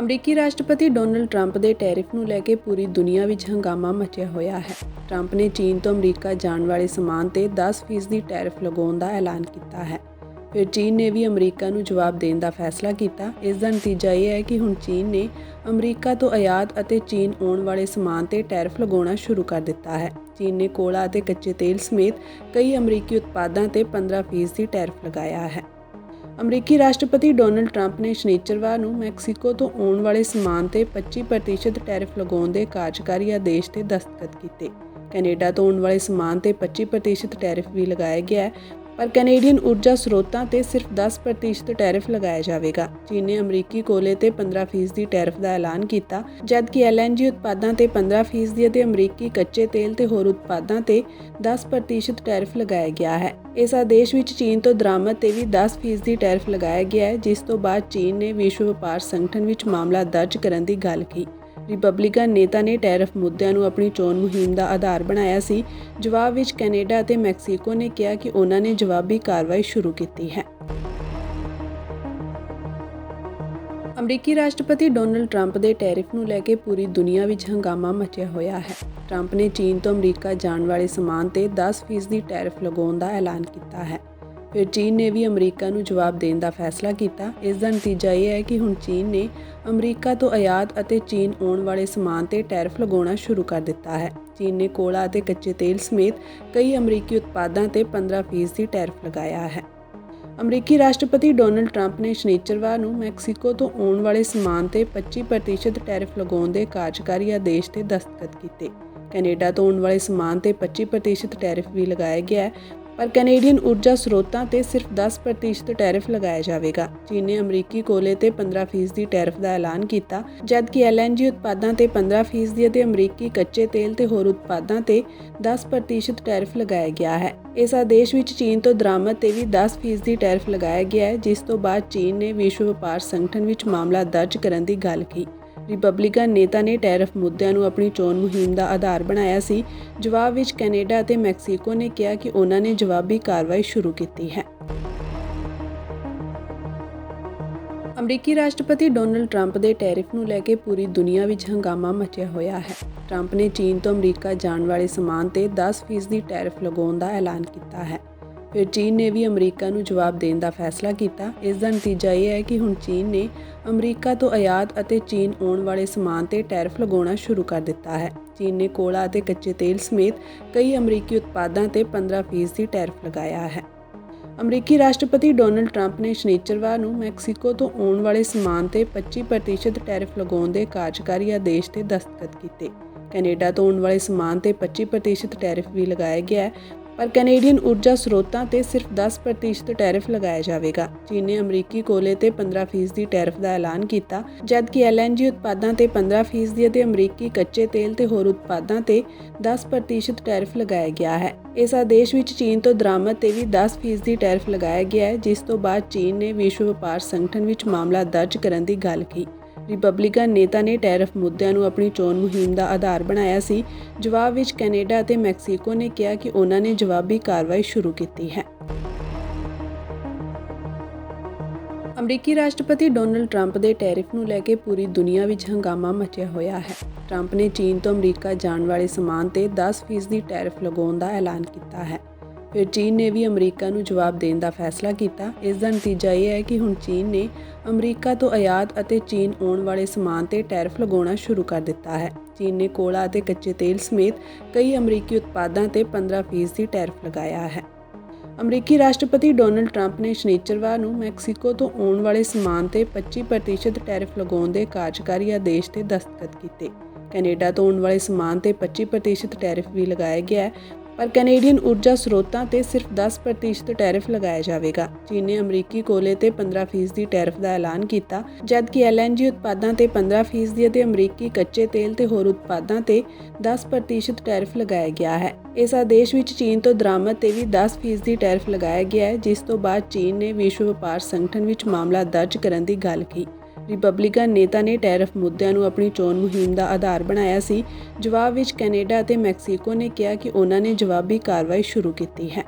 ਅਮਰੀਕੀ ਰਾਸ਼ਟਰਪਤੀ Donald Trump ਦੇ ਟੈਰਿਫ ਨੂੰ ਲੈ ਕੇ ਪੂਰੀ ਦੁਨੀਆ ਵਿੱਚ ਹੰਗਾਮਾ ਮਚਿਆ ਹੋਇਆ ਹੈ। ਟਰੰਪ ਨੇ ਚੀਨ ਤੋਂ ਅਮਰੀਕਾ ਜਾਣ ਵਾਲੇ ਸਮਾਨ ਤੇ 10% ਦੀ ਟੈਰਿਫ ਲਗਾਉਣ ਦਾ ਐਲਾਨ ਕੀਤਾ ਹੈ। ਫਿਰ ਚੀਨ ਨੇ ਵੀ ਅਮਰੀਕਾ ਨੂੰ ਜਵਾਬ ਦੇਣ ਦਾ ਫੈਸਲਾ ਕੀਤਾ। ਇਸ ਦਾ ਨਤੀਜਾ ਇਹ ਹੈ ਕਿ ਹੁਣ ਚੀਨ ਨੇ ਅਮਰੀਕਾ ਤੋਂ ਆਯਾਤ ਅਤੇ ਚੀਨ ਆਉਣ ਵਾਲੇ ਸਮਾਨ ਤੇ ਟੈਰਿਫ ਲਗਾਉਣਾ ਸ਼ੁਰੂ ਕਰ ਦਿੱਤਾ ਹੈ। ਚੀਨ ਨੇ ਕੋਲਾ ਅਤੇ ਕੱਚੇ ਤੇਲ ਸਮੇਤ ਕਈ ਅਮਰੀਕੀ ਉਤਪਾਦਾਂ ਤੇ 15% ਦੀ ਟੈਰਿਫ ਲਗਾਇਆ ਹੈ। ਅਮਰੀਕੀ ਰਾਸ਼ਟਰਪਤੀ ਡੋਨਲਡ ਟਰੰਪ ਨੇ ਸ਼ਨੀਚਰਵਾਰ ਨੂੰ ਮੈਕਸੀਕੋ ਤੋਂ ਆਉਣ ਵਾਲੇ ਸਮਾਨ ਤੇ 25% ਟੈਰਿਫ ਲਗਾਉਣ ਦੇ ਕਾਰਜਕਾਰੀ ਆਦੇਸ਼ ਤੇ ਦਸਤਖਤ ਕੀਤੇ। ਕੈਨੇਡਾ ਤੋਂ ਆਉਣ ਵਾਲੇ ਸਮਾਨ ਤੇ 25% ਟੈਰਿਫ ਵੀ ਲਗਾਇਆ ਗਿਆ ਹੈ ਪਰ ਕੈਨੇਡੀਅਨ ਊਰਜਾ ਸਰੋਤਾਂ ਤੇ ਸਿਰਫ 10% ਟੈਰਿਫ ਲਗਾਇਆ ਜਾਵੇਗਾ। ਚੀਨ ਨੇ ਅਮਰੀਕੀ ਕੋਲੇ ਤੇ 15% ਦੀ ਟੈਰਿਫ ਦਾ ਐਲਾਨ ਕੀਤਾ, ਜਦਕਿ ਐਲਐਨਜੀ ਉਤਪਾਦਾਂ ਤੇ 15% ਅਤੇ ਅਮਰੀਕੀ ਕੱਚੇ ਤੇਲ ਤੇ ਹੋਰ ਉਤਪਾਦਾਂ ਤੇ 10% ਟੈਰਿਫ ਲਗਾਇਆ ਗਿਆ ਹੈ। ਇਸ ਆਦੇਸ਼ ਵਿੱਚ ਚੀਨ ਤੋਂ ਦਰਾਮਦ ਤੇ ਵੀ 10% ਦੀ ਟੈਰਿਫ ਲਗਾਇਆ ਗਿਆ ਹੈ, ਜਿਸ ਤੋਂ ਬਾਅਦ ਚੀਨ ਨੇ ਵਿਸ਼ਵ ਵਪਾਰ ਸੰਗਠਨ ਵਿੱਚ ਮਾਮਲਾ ਦਰਜ ਕਰਨ ਦੀ ਗੱਲ ਕੀਤੀ ਰਿਪਬਲਿਕਨ ਨੇਤਾ ਨੇ ਟੈਰਿਫ ਮੁੱਦਿਆਂ ਨੂੰ ਆਪਣੀ ਚੋਣ ਮੁਹਿੰਮ ਦਾ ਆਧਾਰ ਬਣਾਇਆ ਸੀ। ਜਵਾਬ ਵਿੱਚ ਕੈਨੇਡਾ ਅਤੇ ਮੈਕਸੀਕੋ ਨੇ ਕਿਹਾ ਕਿ ਉਹਨਾਂ ਨੇ ਜਵਾਬੀ ਕਾਰਵਾਈ ਸ਼ੁਰੂ ਕੀਤੀ ਹੈ। ਅਮਰੀਕੀ ਰਾਸ਼ਟਰਪਤੀ ਡੋਨਲਡ ਟਰੰਪ ਦੇ ਟੈਰਿਫ ਨੂੰ ਲੈ ਕੇ ਪੂਰੀ ਦੁਨੀਆ ਵਿੱਚ ਹੰਗਾਮਾ ਮਚਿਆ ਹੋਇਆ ਹੈ। ਟਰੰਪ ਨੇ ਚੀਨ ਤੋਂ ਅਮਰੀਕਾ ਜਾਣ ਵਾਲੇ ਸਮਾਨ ਤੇ 10% ਦੀ ਟੈਰਿਫ ਲਗਾਉਣ ਦਾ ਐਲਾਨ ਕੀਤਾ ਹੈ। ਫਿਰ ਚੀਨ ਨੇ ਵੀ ਅਮਰੀਕਾ ਨੂੰ ਜਵਾਬ ਦੇਣ ਦਾ ਫੈਸਲਾ ਕੀਤਾ। ਇਸ ਦਾ ਨਤੀਜਾ ਇਹ ਹੈ ਕਿ ਹੁਣ ਚੀਨ ਨੇ ਅਮਰੀਕਾ ਤੋਂ ਆਯਾਤ ਅਤੇ ਚੀਨ ਆਉਣ ਵਾਲੇ ਸਮਾਨ ਤੇ ਟੈਰਿਫ ਲਗਾਉਣਾ ਸ਼ੁਰੂ ਕਰ ਦਿੱਤਾ ਹੈ। ਚੀਨ ਨੇ ਕੋਲਾ ਅਤੇ ਕੱਚੇ ਤੇਲ ਸਮੇਤ ਕਈ ਅਮਰੀਕੀ ਉਤਪਾਦਾਂ ਤੇ 15% ਦੀ ਟੈਰਿਫ ਲਗਾਇਆ ਹੈ। ਅਮਰੀਕੀ ਰਾਸ਼ਟਰਪਤੀ ਡੋਨਲਡ ਟਰੰਪ ਨੇ ਸ਼ਨੀਚਰਵਾਰ ਨੂੰ ਮੈਕਸੀਕੋ ਤੋਂ ਆਉਣ ਵਾਲੇ ਸਮਾਨ ਤੇ 25% ਟੈਰਿਫ ਲਗਾਉਣ ਦੇ ਕਾਰਜਕਾਰੀ ਆਦੇਸ਼ ਤੇ ਦਸਤਖਤ ਕੀਤੇ। ਕੈਨੇਡਾ ਤੋਂ ਆਉਣ ਵਾਲੇ ਸਮਾਨ ਤੇ 25% ਟੈਰਿਫ ਵੀ ਲਗਾਇਆ ਗਿਆ ਹੈ ਪਰ ਕੈਨੇਡੀਅਨ ਊਰਜਾ ਸਰੋਤਾਂ ਤੇ ਸਿਰਫ 10% ਟੈਰਿਫ ਲਗਾਇਆ ਜਾਵੇਗਾ। ਚੀਨ ਨੇ ਅਮਰੀਕੀ ਕੋਲੇ ਤੇ 15% ਦੀ ਟੈਰਿਫ ਦਾ ਐਲਾਨ ਕੀਤਾ, ਜਦਕਿ ਐਲਐਨਜੀ ਉਤਪਾਦਾਂ ਤੇ 15% ਅਤੇ ਅਮਰੀਕੀ ਕੱਚੇ ਤੇਲ ਤੇ ਹੋਰ ਉਤਪਾਦਾਂ ਤੇ 10% ਟੈਰਿਫ ਲਗਾਇਆ ਗਿਆ ਹੈ। ਇਸ ਆਦੇਸ਼ ਵਿੱਚ ਚੀਨ ਤੋਂ ਦਰਾਮਦ ਤੇ ਵੀ 10% ਦੀ ਟੈਰਿਫ ਲਗਾਇਆ ਗਿਆ ਹੈ, ਜਿਸ ਤੋਂ ਬਾਅਦ ਚੀਨ ਨੇ ਵਿਸ਼ਵ ਵਪਾਰ ਸੰਗਠਨ ਵਿੱਚ ਮਾਮਲਾ ਦਰਜ ਕਰਨ ਦੀ ਗੱਲ ਕੀਤੀ ਰਿਪਬਲਿਕਨ ਨੇਤਾ ਨੇ ਟੈਰਿਫ ਮੁੱਦਿਆਂ ਨੂੰ ਆਪਣੀ ਚੋਣ ਮੁਹਿੰਮ ਦਾ ਆਧਾਰ ਬਣਾਇਆ ਸੀ। ਜਵਾਬ ਵਿੱਚ ਕੈਨੇਡਾ ਅਤੇ ਮੈਕਸੀਕੋ ਨੇ ਕਿਹਾ ਕਿ ਉਹਨਾਂ ਨੇ ਜਵਾਬੀ ਕਾਰਵਾਈ ਸ਼ੁਰੂ ਕੀਤੀ ਹੈ। ਅਮਰੀਕੀ ਰਾਸ਼ਟਰਪਤੀ ਡੋਨਲਡ ਟਰੰਪ ਦੇ ਟੈਰਿਫ ਨੂੰ ਲੈ ਕੇ ਪੂਰੀ ਦੁਨੀਆ ਵਿੱਚ ਹੰਗਾਮਾ ਮਚਿਆ ਹੋਇਆ ਹੈ। ਟਰੰਪ ਨੇ ਚੀਨ ਤੋਂ ਅਮਰੀਕਾ ਜਾਣ ਵਾਲੇ ਸਮਾਨ ਤੇ 10% ਦੀ ਟੈਰਿਫ ਲਗਾਉਣ ਦਾ ਐਲਾਨ ਕੀਤਾ ਹੈ। ਫਿਰ ਚੀਨ ਨੇ ਵੀ ਅਮਰੀਕਾ ਨੂੰ ਜਵਾਬ ਦੇਣ ਦਾ ਫੈਸਲਾ ਕੀਤਾ। ਇਸ ਦਾ ਨਤੀਜਾ ਇਹ ਹੈ ਕਿ ਹੁਣ ਚੀਨ ਨੇ ਅਮਰੀਕਾ ਤੋਂ ਆਯਾਤ ਅਤੇ ਚੀਨ ਆਉਣ ਵਾਲੇ ਸਮਾਨ ਤੇ ਟੈਰਿਫ ਲਗਾਉਣਾ ਸ਼ੁਰੂ ਕਰ ਦਿੱਤਾ ਹੈ। ਚੀਨ ਨੇ ਕੋਲਾ ਅਤੇ ਕੱਚੇ ਤੇਲ ਸਮੇਤ ਕਈ ਅਮਰੀਕੀ ਉਤਪਾਦਾਂ ਤੇ 15% ਦੀ ਟੈਰਿਫ ਲਗਾਇਆ ਹੈ। ਅਮਰੀਕੀ ਰਾਸ਼ਟਰਪਤੀ ਡੋਨਲਡ ਟਰੰਪ ਨੇ ਸ਼ਨੀਚਰਵਾਰ ਨੂੰ ਮੈਕਸੀਕੋ ਤੋਂ ਆਉਣ ਵਾਲੇ ਸਮਾਨ ਤੇ 25% ਟੈਰਿਫ ਲਗਾਉਣ ਦੇ ਕਾਰਜਕਾਰੀ ਆਦੇਸ਼ ਤੇ ਦਸਤਖਤ ਕੀਤੇ। ਕੈਨੇਡਾ ਤੋਂ ਆਉਣ ਵਾਲੇ ਸਮਾਨ ਤੇ 25% ਟੈਰਿਫ ਵੀ ਲਗਾਇਆ ਗਿਆ ਹੈ ਪਰ ਕੈਨੇਡੀਅਨ ਊਰਜਾ ਸਰੋਤਾਂ ਤੇ ਸਿਰਫ 10% ਟੈਰਿਫ ਲਗਾਇਆ ਜਾਵੇਗਾ। ਚੀਨ ਨੇ ਅਮਰੀਕੀ ਕੋਲੇ ਤੇ 15% ਦੀ ਟੈਰਿਫ ਦਾ ਐਲਾਨ ਕੀਤਾ, ਜਦਕਿ ਐਲਐਨਜੀ ਉਤਪਾਦਾਂ ਤੇ 15% ਅਤੇ ਅਮਰੀਕੀ ਕੱਚੇ ਤੇਲ ਤੇ ਹੋਰ ਉਤਪਾਦਾਂ ਤੇ 10% ਟੈਰਿਫ ਲਗਾਇਆ ਗਿਆ ਹੈ। ਇਸ ਆਦੇਸ਼ ਵਿੱਚ ਚੀਨ ਤੋਂ ਦਰਾਮਦ ਤੇ ਵੀ 10% ਦੀ ਟੈਰਿਫ ਲਗਾਇਆ ਗਿਆ ਹੈ, ਜਿਸ ਤੋਂ ਬਾਅਦ ਚੀਨ ਨੇ ਵਿਸ਼ਵ ਵਪਾਰ ਸੰਗਠਨ ਵਿੱਚ ਮਾਮਲਾ ਦਰਜ ਕਰਨ ਦੀ ਗੱਲ ਕੀਤੀ ਰਿਪਬਲਿਕਨ ਨੇਤਾ ਨੇ ਟੈਰਿਫ ਮੁੱਦਿਆਂ ਨੂੰ ਆਪਣੀ ਚੋਣ ਮੁਹਿੰਮ ਦਾ ਆਧਾਰ ਬਣਾਇਆ ਸੀ। ਜਵਾਬ ਵਿੱਚ ਕੈਨੇਡਾ ਅਤੇ ਮੈਕਸੀਕੋ ਨੇ ਕਿਹਾ ਕਿ ਉਹਨਾਂ ਨੇ ਜਵਾਬੀ ਕਾਰਵਾਈ ਸ਼ੁਰੂ ਕੀਤੀ ਹੈ। ਅਮਰੀਕੀ ਰਾਸ਼ਟਰਪਤੀ ਡੋਨਲਡ ਟਰੰਪ ਦੇ ਟੈਰਿਫ ਨੂੰ ਲੈ ਕੇ ਪੂਰੀ ਦੁਨੀਆ ਵਿੱਚ ਹੰਗਾਮਾ ਮਚਿਆ ਹੋਇਆ ਹੈ। ਟਰੰਪ ਨੇ ਚੀਨ ਤੋਂ ਅਮਰੀਕਾ ਜਾਣ ਵਾਲੇ ਸਮਾਨ ਤੇ 10% ਦੀ ਟੈਰਿਫ ਲਗਾਉਣ ਦਾ ਐਲਾਨ ਕੀਤਾ ਹੈ। ਫਿਰ ਚੀਨ ਨੇ ਵੀ ਅਮਰੀਕਾ ਨੂੰ ਜਵਾਬ ਦੇਣ ਦਾ ਫੈਸਲਾ ਕੀਤਾ। ਇਸ ਦਾ ਨਤੀਜਾ ਇਹ ਹੈ ਕਿ ਹੁਣ ਚੀਨ ਨੇ ਅਮਰੀਕਾ ਤੋਂ ਆਯਾਤ ਅਤੇ ਚੀਨ ਆਉਣ ਵਾਲੇ ਸਮਾਨ ਤੇ ਟੈਰਿਫ ਲਗਾਉਣਾ ਸ਼ੁਰੂ ਕਰ ਦਿੱਤਾ ਹੈ। ਚੀਨ ਨੇ ਕੋਲਾ ਅਤੇ ਕੱਚੇ ਤੇਲ ਸਮੇਤ ਕਈ ਅਮਰੀਕੀ ਉਤਪਾਦਾਂ ਤੇ 15% ਦੀ ਟੈਰਿਫ ਲਗਾਇਆ ਹੈ। ਅਮਰੀਕੀ ਰਾਸ਼ਟਰਪਤੀ ਡੋਨਲਡ ਟਰੰਪ ਨੇ ਸ਼ਨੀਚਰਵਾਰ ਨੂੰ ਮੈਕਸੀਕੋ ਤੋਂ ਆਉਣ ਵਾਲੇ ਸਮਾਨ ਤੇ 25% ਟੈਰਿਫ ਲਗਾਉਣ ਦੇ ਕਾਰਜਕਾਰੀ ਆਦੇਸ਼ ਤੇ ਦਸਤਖਤ ਕੀਤੇ। ਕੈਨੇਡਾ ਤੋਂ ਆਉਣ ਵਾਲੇ ਸਮਾਨ ਤੇ 25% ਟੈਰਿਫ ਵੀ ਲਗਾਇਆ ਗਿਆ ਹੈ ਪਰ ਕੈਨੇਡੀਅਨ ਊਰਜਾ ਸਰੋਤਾਂ ਤੇ ਸਿਰਫ 10% ਟੈਰਿਫ ਲਗਾਇਆ ਜਾਵੇਗਾ। ਚੀਨ ਨੇ ਅਮਰੀਕੀ ਕੋਲੇ ਤੇ 15% ਦੀ ਟੈਰਿਫ ਦਾ ਐਲਾਨ ਕੀਤਾ, ਜਦਕਿ ਐਲਐਨਜੀ ਉਤਪਾਦਾਂ ਤੇ 15% ਅਤੇ ਅਮਰੀਕੀ ਕੱਚੇ ਤੇਲ ਤੇ ਹੋਰ ਉਤਪਾਦਾਂ ਤੇ 10% ਟੈਰਿਫ ਲਗਾਇਆ ਗਿਆ ਹੈ। ਇਸ ਆਦੇਸ਼ ਵਿੱਚ ਚੀਨ ਤੋਂ ਦਰਾਮਦ ਤੇ ਵੀ 10% ਦੀ ਟੈਰਿਫ ਲਗਾਇਆ ਗਿਆ ਹੈ, ਜਿਸ ਤੋਂ ਬਾਅਦ ਚੀਨ ਨੇ ਵਿਸ਼ਵ ਵਪਾਰ ਸੰਗਠਨ ਵਿੱਚ ਮਾਮਲਾ ਦਰਜ ਕਰਨ ਦੀ ਗੱਲ ਕੀਤੀ ਰਿਪਬਲਿਕਨ ਨੇਤਾ ਨੇ ਟੈਰਿਫ ਮੁੱਦਿਆਂ ਨੂੰ ਆਪਣੀ ਚੋਣ ਮੁਹਿੰਮ ਦਾ ਆਧਾਰ ਬਣਾਇਆ ਸੀ। ਜਵਾਬ ਵਿੱਚ ਕੈਨੇਡਾ ਅਤੇ ਮੈਕਸੀਕੋ ਨੇ ਕਿਹਾ ਕਿ ਉਹਨਾਂ ਨੇ ਜਵਾਬੀ ਕਾਰਵਾਈ ਸ਼ੁਰੂ ਕੀਤੀ ਹੈ।